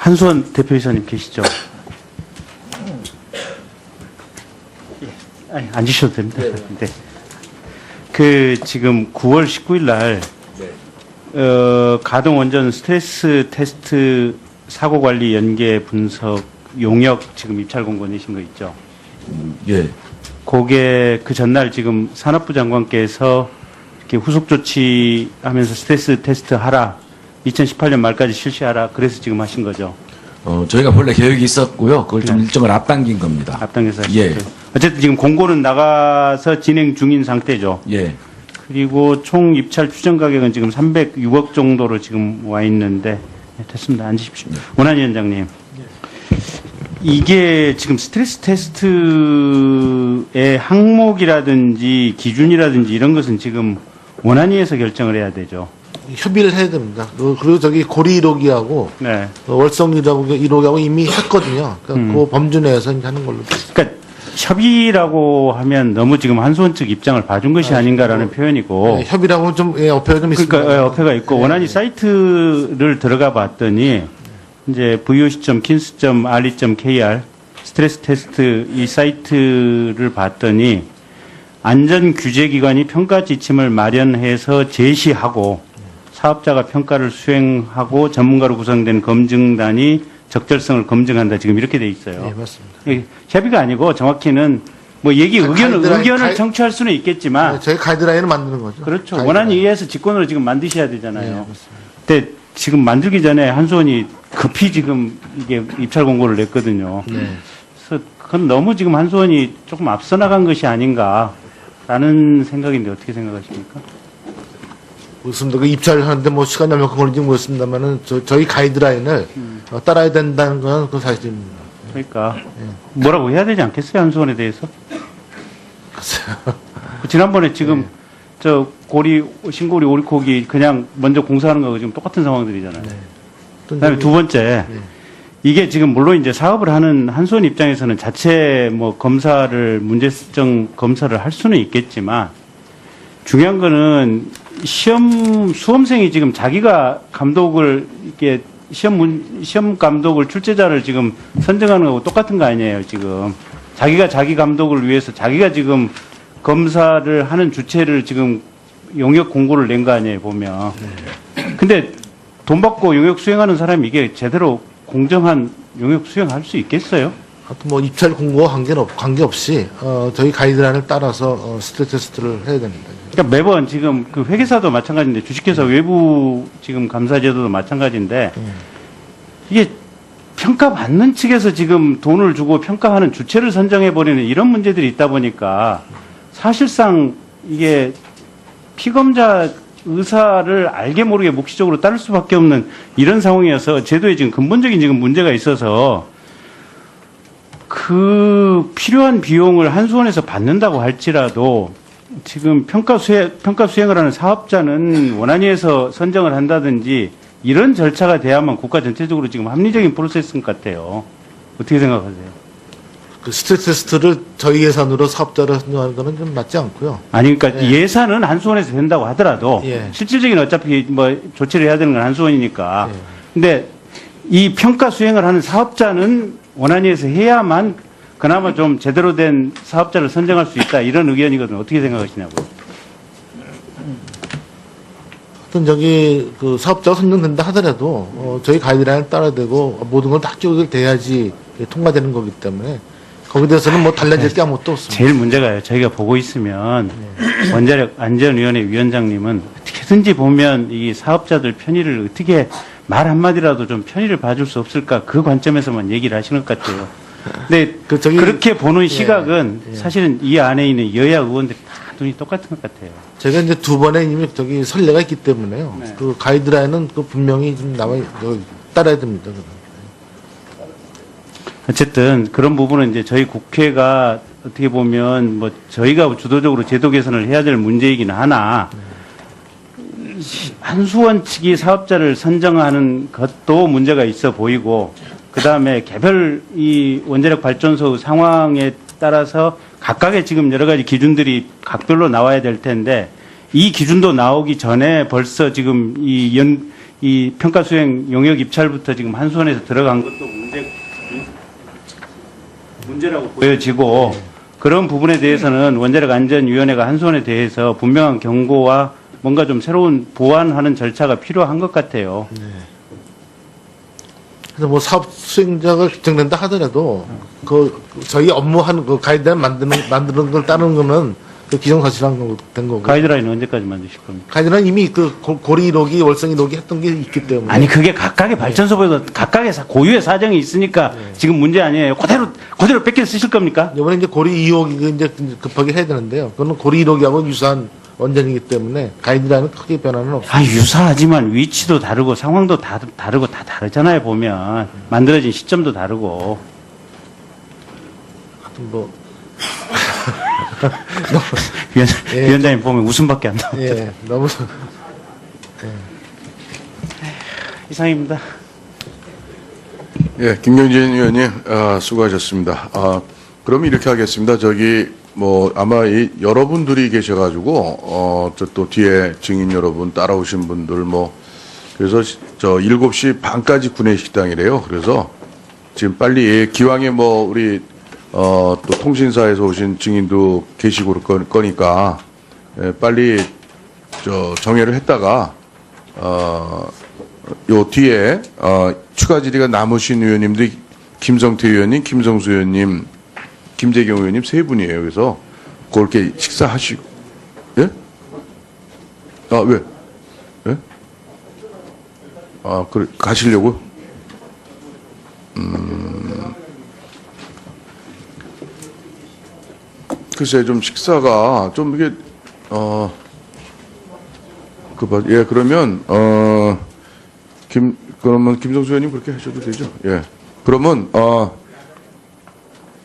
한수원 대표이사님 계시죠? 예, 아니, 앉으셔도 됩니다. 네. 그 지금 9월 19일 날 어, 가동 원전 스트레스 테스트 사고 관리 연계 분석 용역 지금 입찰 공고 내신 거 있죠? 예. 그게 그 전날 지금 산업부 장관께서 이렇게 후속 조치하면서 스트레스 테스트 하라. 2018년 말까지 실시하라. 그래서 지금 하신 거죠. 어, 저희가 원래 계획이 있었고요. 그걸 좀 일정을 앞당긴 겁니다. 앞당겨서 하신 예. 거죠. 어쨌든 지금 공고는 나가서 진행 중인 상태죠. 예. 그리고 총 입찰 추정 가격은 지금 306억 정도로 지금 와 있는데 네, 됐습니다. 앉으십시오. 원한 위 원장님. 이게 지금 스트레스 테스트의 항목이라든지 기준이라든지 이런 것은 지금 원안위에서 결정을 해야 되죠. 협의를 해야 됩니다. 그- 그리고 저기 고리 1호기하고 네. 월성 1호기하고 이미 했거든요. 그러니까 그 범주 내에서 이제 하는 걸로. 그러니까 협의라고 하면 너무 지금 한수원 측 입장을 봐준 것이 아 닌가라는 표현이고 네, 협의라고 좀 예, 어폐가 좀 있습니다. 그러니까 예, 어폐가 있고 원안이 사이트를 들어가 봤더니 이제 voc.kins.re.kr 스트레스 테스트 이 사이트를 봤더니 안전 규제 기관이 평가 지침을 마련해서 제시하고 사업자가 평가를 수행하고 전문가로 구성된 검증단이 적절성을 검증한다 지금 이렇게 돼 있어요. 네, 맞습니다. 이 협의가 아니고 정확히는 뭐 얘기 가- 의견 가이드라인- 의견을 가이- 청취할 수는 있겠지만 네, 저희 가이드라인을 만드는 거죠. 그렇죠. 가이드라인. 원안에 의해서 직권으로 지금 만드셔야 네, 되잖아요. 맞습니다. 근데 지금 만들기 전에 한수원이 급히 지금 이게 입찰 공고를 냈거든요. 네. 그래서 그건 너무 지금 한수원이 조금 앞서 나간 것이 아닌가라는 생각인데 어떻게 생각하십니까? 무슨 그 입찰을 하는데 뭐 시간이 얼마큼 걸리는지 모르겠습니다만은 저, 저희 가이드라인을 음. 어, 따라야 된다는 건 그 사실입니다. 그러니까 뭐라고 해야 되지 않겠어요 한수원에 대해서? 그 지난번에 지금 저 고리 신고리 오리코기 그냥 먼저 공사하는 거하고 지금 똑같은 상황들이잖아요. 또 그다음에 두 번째 이게 지금 물론 이제 사업을 하는 한수원 입장에서는 자체 뭐 검사를 문제점 검사를 할 수는 있겠지만 중요한 거는 시험 수험생이 지금 자기가 감독을 이렇게 시험 문, 시험 감독을 출제자를 지금 선정하는 거하고 똑같은 거 아니에요 지금. 자기가 자기 감독을 위해서 자기가 지금 검사를 하는 주체를 지금 용역 공고를 낸 거 아니에요 보면. 근데 돈 받고 용역 수행하는 사람이 이게 제대로 공정한 용역 수행할 수 있겠어요? 뭐 입찰 공고와 관계는 없, 관계없이 어, 저희 가이드라인을 따라서 어, 스트레스 테스트를 해야 됩니다. 그러니까 매번 지금 그 회계사도 마찬가지인데 주식회사 외부 지금 감사 제도도 마찬가지인데 이게 평가받는 측에서 지금 돈을 주고 평가하는 주체를 선정해 버리는 이런 문제들이 있다 보니까 사실상 이게 피검자 의사를 알게 모르게 묵시적으로 따를 수밖에 없는 이런 상황이어서 제도에 지금 근본적인 지금 문제가 있어서 그 필요한 비용을 한수원에서 받는다고 할지라도 지금 평가 수행, 평가 수행을 하는 사업자는 원안위에서 선정을 한다든지 이런 절차가 돼야만 국가 전체적으로 지금 합리적인 프로세스 같아요. 어떻게 생각하세요? 그 스트레스 테스트를 저희 예산으로 사업자를 선정하는 거는 좀 맞지 않고요. 아니, 그러니까 예. 예산은 한수원에서 된다고 하더라도 예. 실질적인 어차피 뭐 조치를 해야 되는 건 한수원이니까. 예. 근데 이 평가 수행을 하는 사업자는 원안위에서 해야만 그나마 좀 제대로 된 사업자를 선정할 수 있다 이런 의견이거든요. 어떻게 생각하시냐고요? 하여튼 저기 그 사업자가 선정된다 하더라도 어, 저희 가이드라인을 따라야 되고 모든 걸 다 끼워돼야지 통과되는 거기 때문에 거기에 대해서는 뭐 달라질 게 아무것도 없습니다. 제일 문제가요. 저희가 보고 있으면 원자력 안전위원회 위원장님은 어떻게든지 보면 이 사업자들 편의를 어떻게 말 한마디라도 좀 편의를 봐줄 수 없을까 그 관점에서만 얘기를 하시는 것 같아요. 근데 그 저기 그렇게 보는 시각은 예. 사실은 이 안에 있는 여야 의원들이 다 눈이 똑같은 것 같아요. 제가 이제 두 번에 이미 저기 선례가 있기 때문에요. 네. 그 가이드라인은 그 분명히 좀 나와 여기 따라야 됩니다. 그건. 어쨌든 그런 부분은 이제 저희 국회가 어떻게 보면 뭐 저희가 주도적으로 제도 개선을 해야 될 문제이긴 하나 한수원 측이 사업자를 선정하는 것도 문제가 있어 보이고 그 다음에 개별 이 원자력 발전소 상황에 따라서 각각의 지금 여러 가지 기준들이 각별로 나와야 될 텐데 이 기준도 나오기 전에 벌써 지금 이 연, 이 평가 수행 용역 입찰부터 지금 한수원에서 들어간 것도 문제 문제라고 보여지고 그런 부분에 대해서는 원자력 안전위원회가 한수원에 대해서 분명한 경고와 뭔가 좀 새로운 보완하는 절차가 필요한 것 같아요. 그래서 뭐 사업 수행자가 결정된다 하더라도 그 저희 업무하는 그 가이드라인 만드는 만드는 걸 따르는 거는 그 기정사실한 거- 된 거고. 가이드라인 언제까지 만드실 겁니까? 가이드라인 이미 그 고- 고리로기 월성이로기 했던 게 있기 때문에 아니 그게 각각의 발전소보다 각각의 사- 고유의 사정이 있으니까 지금 문제 아니에요. 그대로 그대로 뺏겨 쓰실 겁니까? 이번에 이제 고리 2호기 이제 급하게 해야 되는데요. 그거는 고리 1호기하고 유사한 원전이기 때문에 가이드라인은 크게 변화는 없어요. 아 유사하지만 위치도 다르고 상황도 다, 다르고 다 다르잖아요 보면 만들어진 시점도 다르고 하여튼 뭐 위원, 예. 위원장님 보면 웃음밖에 안 나와. 예, 너무 이상입니다. 예, 김경진 의원님, 아, 수고하셨습니다. 아, 그럼 이렇게 하겠습니다. 저기, 뭐, 아마 이 여러분들이 계셔가지고, 어, 저 또 뒤에 증인 여러분 따라오신 분들 뭐, 그래서 시- 저 7시 반까지 구내식당이래요. 그래서 지금 빨리 기왕에 뭐, 우리, 어, 또 통신사에서 오신 증인도 계시고 그럴 거- 거니까, 예, 빨리 저 정회를 했다가, 어, 요 뒤에 어, 추가 질의가 남으신 의원님들이 김성태 의원님, 김성수 의원님, 김재경 의원님 세 분이에요. 그래서 그렇게 식사하시고 예? 아 왜? 예? 아 그래 가시려고? 음 글쎄 좀 식사가 좀 이게 어. 그, 봐- 예, 그러면, 어, 김, 그러면 김성수 의원님 그렇게 하셔도 되죠? 예. 그러면, 어,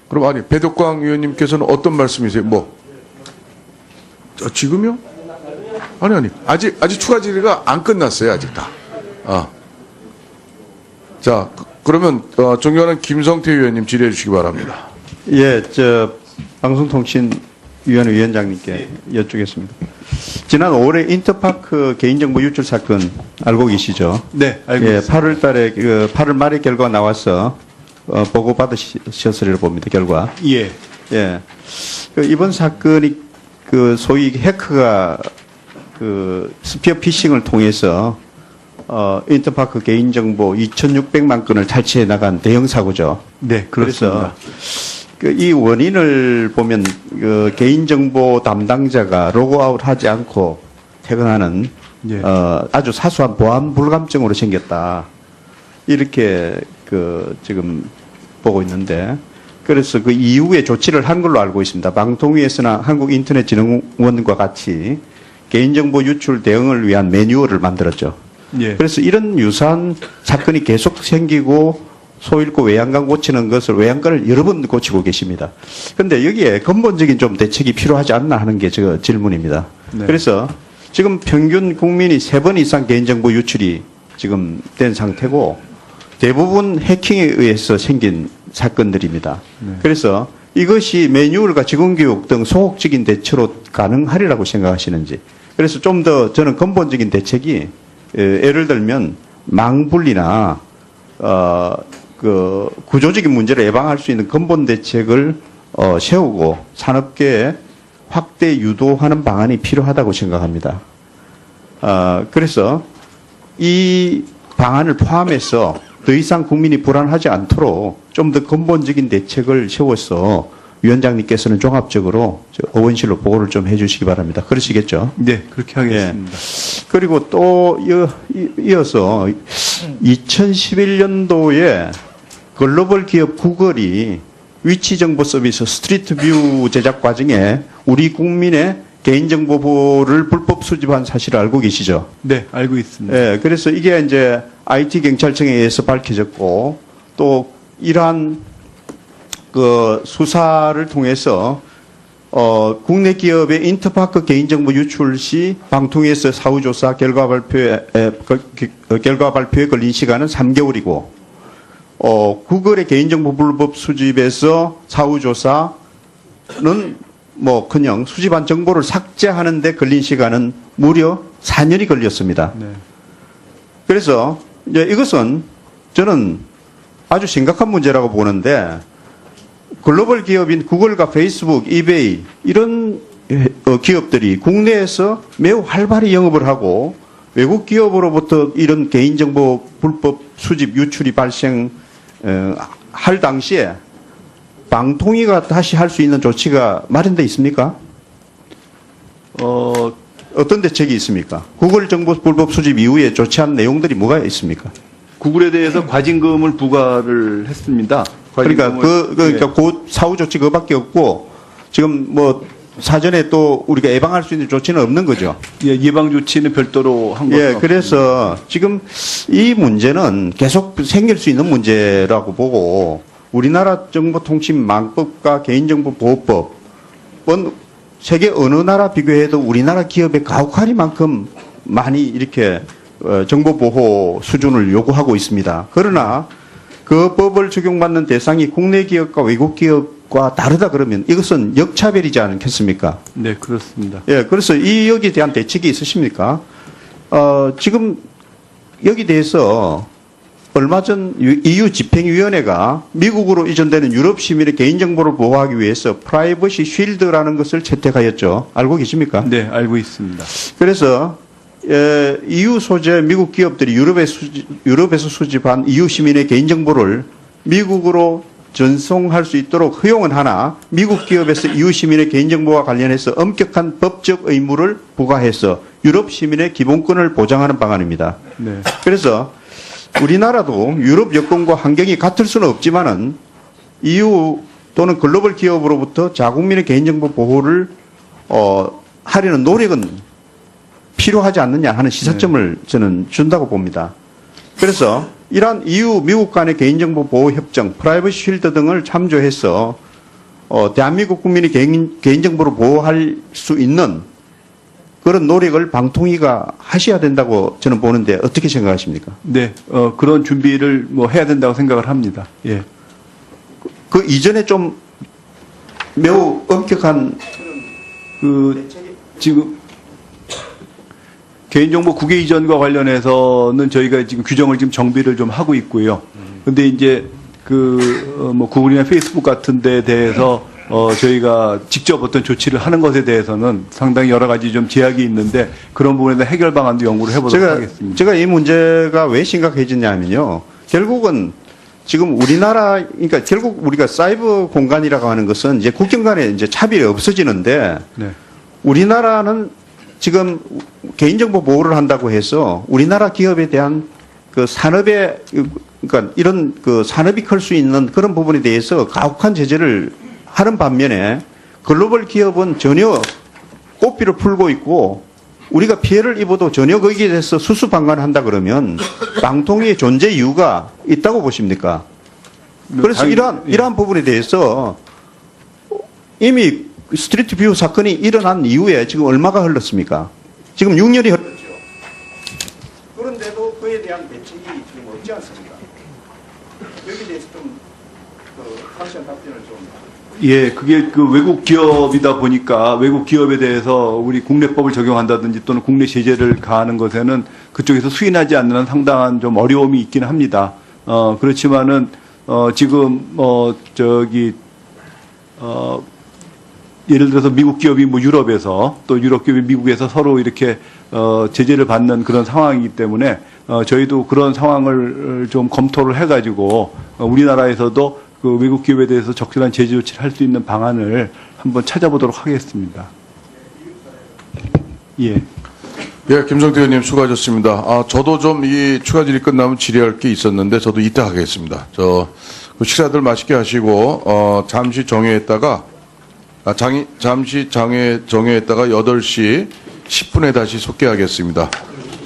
그럼 아니, 배덕광 의원님께서는 어떤 말씀이세요? 뭐? 아, 지금요? 아니, 아니. 아직, 아직 추가 질의가 안 끝났어요, 아직 다. 아. 자, 그- 그러면, 어, 존경하는 김성태 의원님 질의해 주시기 바랍니다. 예, 저 방송통신위원회 위원장님께 여쭙겠습니다. 지난 5월 인터파크 개인정보 유출 사건 알고 계시죠? 네, 알고 예, 있습니다. 8월 달에 그 8월 말에 결과가 나와서 어, 보고 받으셨으리라 봅니다. 결과. 예. 예. 그 이번 사건이 그 소위 해커가 그 스피어 피싱을 통해서 어, 인터파크 개인정보 2,600만 건을 탈취해 나간 대형 사고죠. 네, 그렇습니다. 그이 원인을 보면 그 개인정보 담당자가 로그아웃 하지 않고 퇴근하는 예. 어, 아주 사소한 보안 불감증으로 생겼다. 이렇게 그 지금 보고 있는데 그래서 그 이후에 조치를 한 걸로 알고 있습니다. 방통위에서나 한국인터넷진흥원과 같이 개인정보 유출 대응을 위한 매뉴얼을 만들었죠. 예. 그래서 이런 유사한 사건이 계속 생기고 소잃고 외양간 고치는 것을 외양간을 여러 번 고치고 계십니다. 그런데 여기에 근본적인 좀 대책이 필요하지 않나 하는 게 저 질문입니다. 네. 그래서 지금 평균 국민이 세 번 이상 개인정보 유출이 지금 된 상태고 대부분 해킹에 의해서 생긴 사건들입니다. 그래서 이것이 매뉴얼과 직원교육 등 소극적인 대처로 가능하리라고 생각하시는지. 그래서 좀 더 저는 근본적인 대책이 에, 예를 들면 망분리나 어, 그 구조적인 문제를 예방할 수 있는 근본 대책을 어, 세우고 산업계에 확대 유도하는 방안이 필요하다고 생각합니다. 어, 그래서 이 방안을 포함해서 더 이상 국민이 불안하지 않도록 좀 더 근본적인 대책을 세워서 위원장님께서는 종합적으로 저 의원실로 보고를 좀 해주시기 바랍니다. 그러시겠죠? 네, 그렇게 하겠습니다. 그리고 또 이어- 이- 이어 서 2011년도에 글로벌 기업 구글이 위치 정보 서비스 스트리트 뷰 제작 과정에 우리 국민의 개인정보 보호를 불법 수집한 사실을 알고 계시죠? 네, 알고 있습니다. 예, 그래서 이게 이제 IT 경찰청에 의해서 밝혀졌고 또 이러한 그 수사를 통해서 어, 국내 기업의 인터파크 개인정보 유출 시 방통위에서 사후조사 결과 발표에 에, 어, 결과 발표에 걸린 시간은 3개월이고 어, 구글의 개인정보 불법 수집에서 사후조사는 뭐 그냥 수집한 정보를 삭제하는데 걸린 시간은 무려 4년이 걸렸습니다. 네. 그래서 이제 이것은 저는 아주 심각한 문제라고 보는데 글로벌 기업인 구글과 페이스북, 이베이 이런 어, 기업들이 국내에서 매우 활발히 영업을 하고 외국 기업으로부터 이런 개인정보 불법 수집 유출이 발생할 당시에 방통위가 다시 할 수 있는 조치가 마련돼 있습니까? 어, 어떤 대책이 있습니까? 구글 정보 불법 수집 이후에 조치한 내용들이 뭐가 있습니까? 구글에 대해서 과징금을 부과를 했습니다. 그러니까 과징금을- 그, 그러니까 예. 그 사후 조치 그밖에 없고 지금 뭐 사전에 또 우리가 예방할 수 있는 조치는 없는 거죠. 예, 예방 조치는 별도로 한 거죠. 예, 그래서 지금 이 문제는 계속 생길 수 있는 문제라고 보고 우리나라 정보통신망법과 개인정보보호법은 세계 어느 나라 비교해도 우리나라 기업의 가혹하리만큼 많이 이렇게 어, 정보보호 수준을 요구하고 있습니다. 그러나 그 법을 적용받는 대상이 국내 기업과 외국 기업과 다르다 그러면 이것은 역차별이지 않겠습니까? 네, 그렇습니다. 예, 그래서 이 여기에 대한 대책이 있으십니까? 어, 지금 여기 대해서 얼마 전 EU 집행위원회가 미국으로 이전되는 유럽 시민의 개인정보를 보호하기 위해서 프라이버시 쉴드라는 것을 채택하였죠. 알고 계십니까? 네, 알고 있습니다. 그래서 에, EU 소재 미국 기업들이 유럽에 수집, 유럽에서 수집한 EU 시민의 개인정보를 미국으로 전송할 수 있도록 허용은 하나 미국 기업에서 EU 시민의 개인정보와 관련해서 엄격한 법적 의무를 부과해서 유럽 시민의 기본권을 보장하는 방안입니다. 네. 그래서 우리나라도 유럽 여건과 환경이 같을 수는 없지만은 EU 또는 글로벌 기업으로부터 자국민의 개인정보 보호를 어, 하려는 노력은 필요하지 않느냐 하는 시사점을 저는 준다고 봅니다. 그래서 이러한 EU 미국 간의 개인정보 보호 협정, 프라이버시 쉴드 등을 참조해서 어, 대한민국 국민의 개인, 개인정보를 보호할 수 있는 그런 노력을 방통위가 하셔야 된다고 저는 보는데 어떻게 생각하십니까? 네, 어, 그런 준비를 뭐 해야 된다고 생각을 합니다. 예. 그 이전에 좀 매우 엄격한 그 지금 개인정보 국외 이전과 관련해서는 저희가 지금 규정을 지금 정비를 좀 하고 있고요. 근데 이제 그뭐 구글이나 페이스북 같은 데 대해서 어 저희가 직접 어떤 조치를 하는 것에 대해서는 상당히 여러 가지 좀 제약이 있는데 그런 부분에 대한 해결 방안도 연구를 해보도록 제가 하겠습니다. 제가 이 문제가 왜 심각해지냐면요. 결국은 지금 우리나라 그러니까 결국 우리가 사이버 공간이라고 하는 것은 이제 국경 간에 이제 차별이 없어지는데 네. 우리나라는 지금 개인정보 보호를 한다고 해서 우리나라 기업에 대한 그 산업의 그러니까 이런 그 산업이 클 수 있는 그런 부분에 대해서 가혹한 제재를 하는 반면에 글로벌 기업은 전혀 꽃비를 풀고 있고 우리가 피해를 입어도 전혀 거기에 대해서 수수방관한다 그러면 방통위의 존재 이유가 있다고 보십니까? 그래서 당연히, 이러한 예. 이러한 부분에 대해서 이미 스트리트 뷰 사건이 일어난 이후에 지금 얼마가 흘렀습니까? 지금 6년이 흘렀죠. 그런데도 그에 대한 대책이 지금 없지 않습니까? 여기에 대해서 좀 예, 그게 그 외국 기업이다 보니까 외국 기업에 대해서 우리 국내법을 적용한다든지 또는 국내 제재를 가하는 것에는 그쪽에서 수인하지 않는 한 상당한 좀 어려움이 있긴 합니다. 어, 그렇지만은, 어, 지금, 어, 저기, 어, 예를 들어서 미국 기업이 뭐 유럽에서 또 유럽 기업이 미국에서 서로 이렇게 어, 제재를 받는 그런 상황이기 때문에 어, 저희도 그런 상황을 좀 검토를 해가지고 어, 우리나라에서도 그 외국 기업에 대해서 적절한 제재 조치를 할 수 있는 방안을 한번 찾아보도록 하겠습니다. 예. 예, 김성태 의원님 수고하셨습니다. 아, 저도 좀 이 추가 질의 끝나면 질의할 게 있었는데 저도 이따 하겠습니다. 저, 그 식사들 맛있게 하시고, 어, 잠시 정회했다가, 아, 장이, 잠시 장회, 정회했다가 8시 10분에 다시 속개하겠습니다.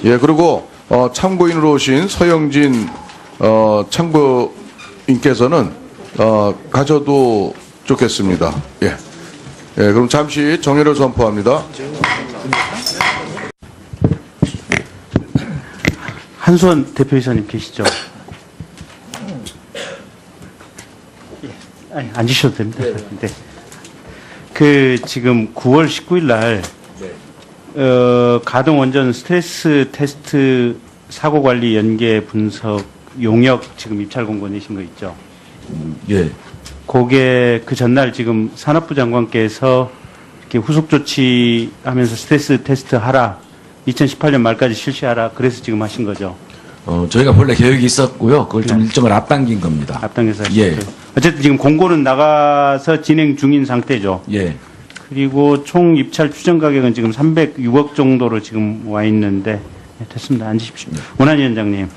예, 그리고, 어, 참고인으로 오신 서영진, 어, 참고인께서는, 어, 가셔도 좋겠습니다. 예. 예, 그럼 잠시 정회를 선포합니다. 한수원 대표이사님 계시죠? 예, 아니, 앉으셔도 됩니다. 네. 그 지금 9월 19일 날 어, 가동 원전 스트레스 테스트 사고 관리 연계 분석 용역 지금 입찰 공고 내신 거 있죠? 예. 그게 그 전날 지금 산업부 장관께서 이렇게 후속 조치하면서 스트레스 테스트 하라. 2018년 말까지 실시하라. 그래서 지금 하신 거죠. 어, 저희가 본래 계획이 있었고요. 그걸 좀 일정을 앞당긴 겁니다. 앞당겨서 하신 예. 거죠. 어쨌든 지금 공고는 나가서 진행 중인 상태죠. 예. 그리고 총 입찰 추정 가격은 지금 306억 정도로 지금 와 있는데 네, 됐습니다. 앉으십시오. 원한 위원장님.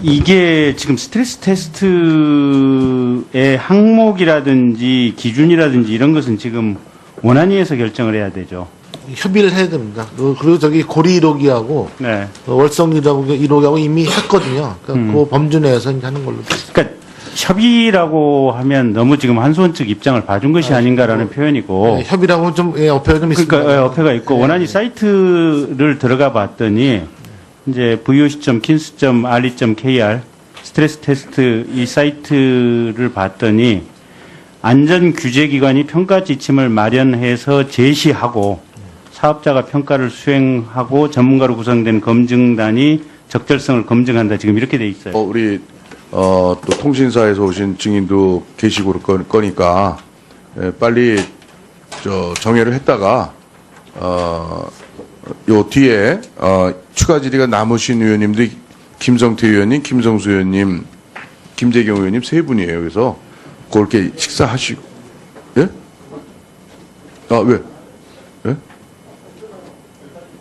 이게 지금 스트레스 테스트의 항목이라든지 기준이라든지 이런 것은 지금 원안위에서 결정을 해야 되죠. 협의를 해야 됩니다. 그- 그리고 저기 고리 1호기하고 네. 월성 1호기하고 이미 했거든요. 그러니까 그 범주 내에서 이제 하는 걸로. 그러니까 협의라고 하면 너무 지금 한수원 측 입장을 봐준 것이 아 닌가라는 표현이고 네, 협의라고 좀 예, 어폐가 좀 있습니다. 그러니까 예, 어폐가 있고 원안이 사이트를 들어가 봤더니 이제 voc.kins.re.kr 스트레스 테스트 이 사이트를 봤더니 안전 규제 기관이 평가 지침을 마련해서 제시하고 사업자가 평가를 수행하고 전문가로 구성된 검증단이 적절성을 검증한다 지금 이렇게 돼 있어요. 어, 우리 어, 또 통신사에서 오신 증인도 계시고 그럴 거- 거니까 예, 빨리 저 정회를 했다가 어, 요 뒤에 어, 추가 질의가 남으신 의원님들이 김성태 의원님, 김성수 의원님, 김재경 의원님 세 분이에요. 그래서 그렇게 식사하시고 예? 아 왜? 예?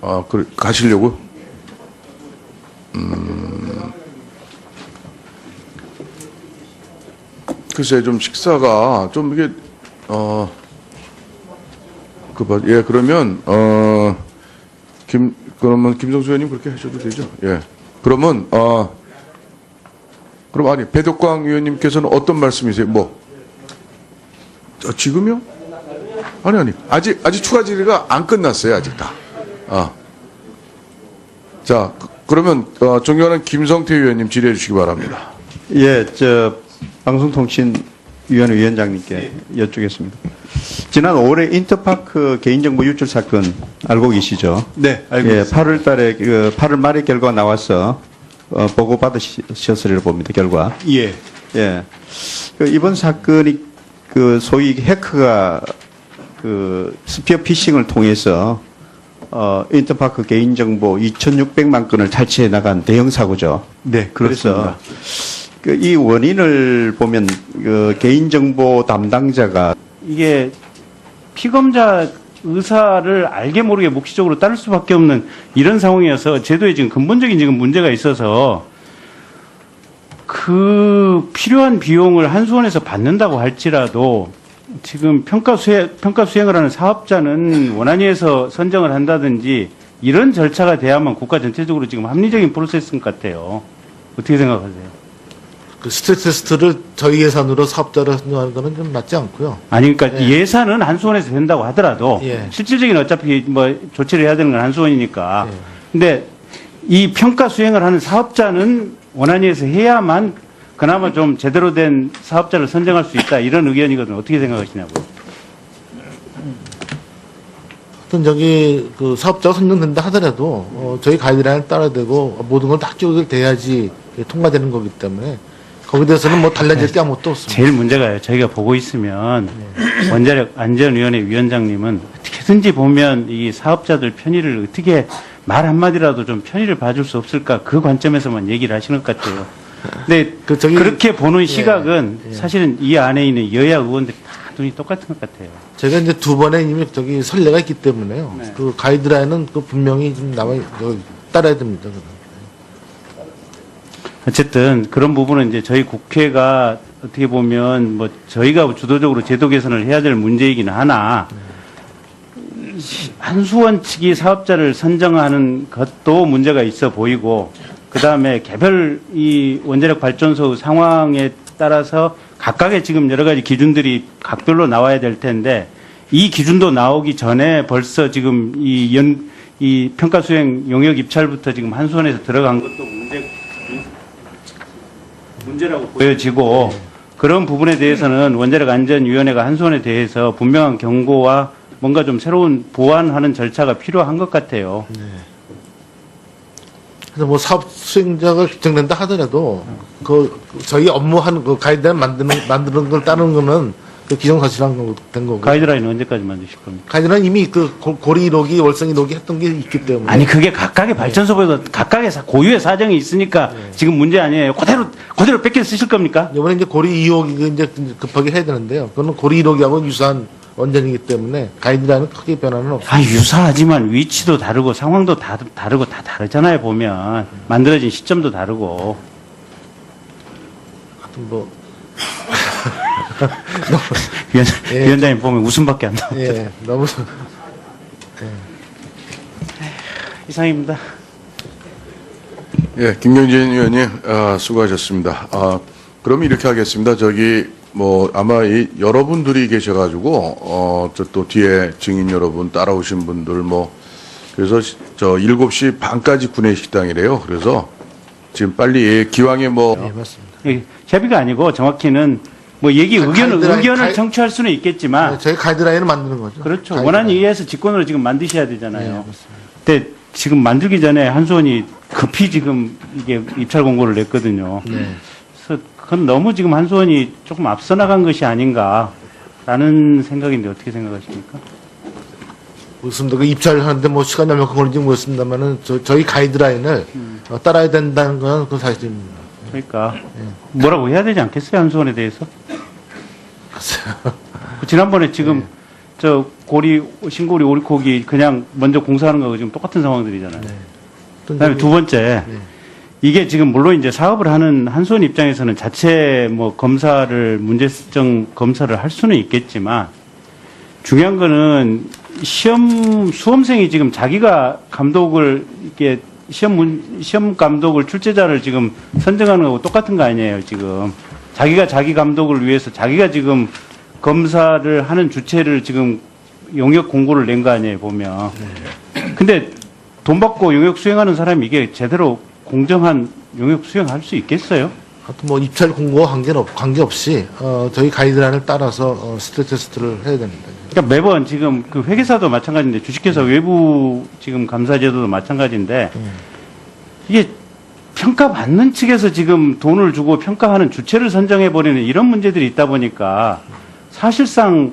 아, 그 가시려고? 글쎄 좀 식사가 좀 이게 어 그, 예, 그러면, 어, 김, 그러면 김성수 의원님 그렇게 하셔도 되죠? 예. 그러면, 어, 그럼 아니, 배덕광 의원님께서는 어떤 말씀이세요? 뭐? 아, 지금요? 아니, 아니. 아직, 아직 추가 질의가 안 끝났어요, 아직 다. 아. 자, 그- 그러면, 어, 존경하는 김성태 의원님 질의해 주시기 바랍니다. 예, 저 방송통신 위원회 위원장님께 여쭙겠습니다. 지난 5월 인터파크 개인정보 유출 사건 알고 계시죠? 네, 알고 예, 있습니다. 8월 달에 그 8월 말에 결과가 나와서 어, 보고 받으셨으리라 봅니다. 결과. 예. 예. 그 이번 사건이 그 소위 해커가 그 스피어 피싱을 통해서 어, 인터파크 개인정보 2,600만 건을 탈취해 나간 대형 사고죠. 네, 그렇습니다. 그 이 원인을 보면 그 개인정보 담당자가 이게 피검자 의사를 알게 모르게 묵시적으로 따를 수밖에 없는 이런 상황이어서 제도에 지금 근본적인 지금 문제가 있어서 그 필요한 비용을 한수원에서 받는다고 할지라도 지금 평가 수행, 평가 수행을 하는 사업자는 원안위에서 선정을 한다든지 이런 절차가 돼야만 국가 전체적으로 지금 합리적인 프로세스 같아요. 어떻게 생각하세요? 그 스트레스 테스트를 저희 예산으로 사업자를 선정하는 거는 좀 맞지 않고요. 아니 그러니까 예. 예산은 한수원에서 된다고 하더라도 예. 실질적인 어차피 뭐 조치를 해야 되는 건 한수원이니까. 예. 근데 이 평가 수행을 하는 사업자는 원안위에서 해야만 그나마 좀 제대로 된 사업자를 선정할 수 있다 이런 의견이거든요. 어떻게 생각하시냐고요? 어떤 저기 그 사업자가 선정된다 하더라도 어, 저희 가이드라인 따라야 되고 모든 걸다 쪼개를 돼야지 통과되는 거기 때문에 거기에 대해서는 뭐 달라질 게 아무것도 없습니다. 제일 문제가요. 저희가 보고 있으면 원자력 안전위원회 위원장님은 어떻게든지 보면 이 사업자들 편의를 어떻게 말 한마디라도 좀 편의를 봐줄 수 없을까 그 관점에서만 얘기를 하시는 것 같아요. 근데 그 저기 그렇게 보는 시각은 예. 사실은 이 안에 있는 여야 의원들이 다 눈이 똑같은 것 같아요. 제가 이제 두 번의 이미 저기 선례가 있기 때문에요. 네. 그 가이드라인은 그 분명히 좀 남아 요 따라야 됩니다. 그건. 어쨌든 그런 부분은 이제 저희 국회가 어떻게 보면 뭐 저희가 주도적으로 제도 개선을 해야 될 문제이기는 하나 한수원 측이 사업자를 선정하는 것도 문제가 있어 보이고 그 다음에 개별 이 원자력 발전소 상황에 따라서 각각의 지금 여러 가지 기준들이 각별로 나와야 될 텐데 이 기준도 나오기 전에 벌써 지금 이 연, 이 평가 수행 용역 입찰부터 지금 한수원에서 들어간 것도 문제, 문제라고 보여지고 그런 부분에 대해서는 원자력 안전위원회가 한수원에 대해서 분명한 경고와 뭔가 좀 새로운 보완하는 절차가 필요한 것 같아요. 그래서 뭐 사업 수행자가 결정된다 하더라도 그 저희 업무하는 그 가이드라인 만드는 만드는 걸 따르는 거는 그 기정사실한 거- 된 거고 가이드라인은 언제까지 만드실 겁니까? 가이드라인 이미 그 고- 고리 1호기 월성 1호기 했던 게 있기 때문에 아니 그게 각각의 발전소보다 각각의 사- 고유의 사정이 있으니까 지금 문제 아니에요. 그대로 그대로 뺏겨 쓰실 겁니까? 이번에 이제 고리 2호기 이제 급하게 해야 되는데요. 그거는 고리 1호기하고 유사한 원전이기 때문에 가이드라인은 크게 변화는 없어요. 아 유사하지만 위치도 다르고 상황도 다, 다르고 다 다르잖아요 보면 만들어진 시점도 다르고 하여튼 뭐 위원, 예. 위원장님 보면 웃음밖에 안 나와. 예, 너무 이상입니다. 예, 김경진 의원님, 아, 수고하셨습니다. 아, 그럼 이렇게 하겠습니다. 저기, 뭐, 아마 이 여러분들이 계셔가지고, 어, 저또 뒤에 증인 여러분 따라오신 분들 뭐, 그래서 시- 저 7시 반까지 구내식당이래요. 그래서 지금 빨리 기왕에 뭐, 예, 맞습니다. 이 협의가 아니고 정확히는 뭐 얘기 가- 의견을 가이드라인- 의견을 가이- 청취할 수는 있겠지만 네, 저희 가이드라인을 만드는 거죠. 그렇죠. 가이드라인. 원안에 의해서 직권으로 지금 만드셔야 네, 되잖아요. 맞습니다. 근데 지금 만들기 전에 한수원이 급히 지금 이게 입찰 공고를 냈거든요. 네. 그래서 그건 너무 지금 한수원이 조금 앞서 나간 것이 아닌가라는 생각인데 어떻게 생각하십니까? 그렇습니다. 그 입찰을 하는데 뭐 시간이 얼마큼 걸리는지 모르겠습니다만은 저, 저희 가이드라인을 음. 어, 따라야 된다는 건 그 사실입니다. 그러니까 뭐라고 해야 되지 않겠어요 한수원에 대해서? 그 지난번에 지금 저 고리 신고리 오리코기 그냥 먼저 공사하는 거하고 지금 똑같은 상황들이잖아요. 그다음에 두 번째. 이게 지금 물론 이제 사업을 하는 한수원 입장에서는 자체 뭐 검사를 문제점 검사를 할 수는 있겠지만 중요한 거는 시험 수험생이 지금 자기가 감독을 이렇게 시험 문, 시험 감독을 출제자를 지금 선정하는 거하고 똑같은 거 아니에요 지금 자기가 자기 감독을 위해서 자기가 지금 검사를 하는 주체를 지금 용역 공고를 낸 거 아니에요 보면 근데 돈 받고 용역 수행하는 사람이 이게 제대로 공정한 용역 수행할 수 있겠어요? 하여튼 뭐 입찰 공고와 관계는 없, 관계없이 어, 저희 가이드라인을 따라서 어, 스트레스 테스트를 해야 됩니다. 그러니까 매번 지금 그 회계사도 마찬가지인데 주식회사 외부 지금 감사 제도도 마찬가지인데 이게 평가받는 측에서 지금 돈을 주고 평가하는 주체를 선정해 버리는 이런 문제들이 있다 보니까 사실상